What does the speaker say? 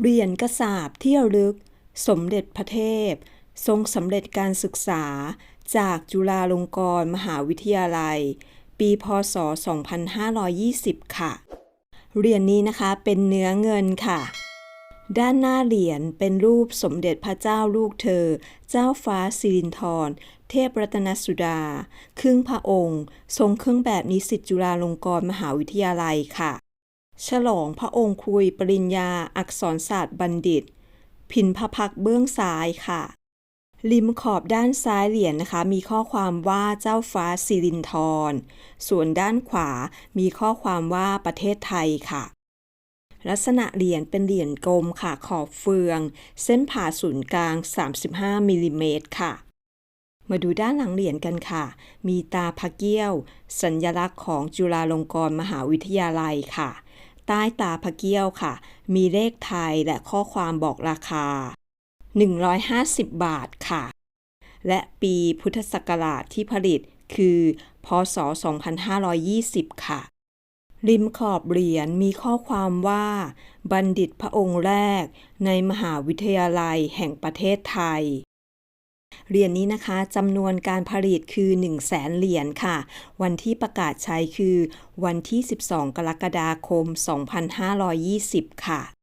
เหรียญกระสาบที่ระลึก สมเด็จพระเทพ ทรงสำเร็จการศึกษาจากจุฬาลงกรณ์มหาวิทยาลัย ปีพศ 2520 ค่ะ เหรียญนี้นะคะเป็นเนื้อเงินค่ะ ด้านหน้าเหรียญเป็นรูปสมเด็จพระเจ้าลูกเธอ เจ้าฟ้าสิรินธรเทพรัตนสุดา ครึ่งพระองค์ ทรงเครื่องแบบนิสิตจุฬาลงกรณ์มหาวิทยาลัยค่ะ ฉลองพระองค์คุยปริญญาอักษรศาสตร์บัณฑิต พินพระพักเบื้องซ้ายค่ะ ริมขอบด้านซ้ายเหรียญนะคะ มีข้อความว่าเจ้าฟ้าสิรินธรส่วนด้านขวามีข้อความว่าประเทศไทยค่ะ ลักษณะเหรียญเป็นเหรียญกลมค่ะขอบเฟือง เส้นผ่าศูนย์กลาง 35มิลลิเมตรค่ะมาดูด้านหลังเหรียญกันค่ะ มีตาพระเกี้ยว สัญลักษณ์ของจุฬาลงกรณ์มหาวิทยาลัยค่ะ ใต้ตาพระเกี้ยวค่ะ มีเลขไทยและข้อความบอกราคา 150 บาทค่ะ และปีพุทธศักราชที่ผลิตคือ พศ 2520 ค่ะ ริมขอบเหรียญมีข้อความว่า บัณฑิตพระองค์แรกในมหาวิทยาลัยแห่งประเทศไทย เหรียญนี้นะคะจำนวนการผลิตคือ1 0 0 0 0แสนเหรียญค่ะ วันที่ประกาศใช้คือวันที่ 12 กรกฎาคม 2520 ค่ะ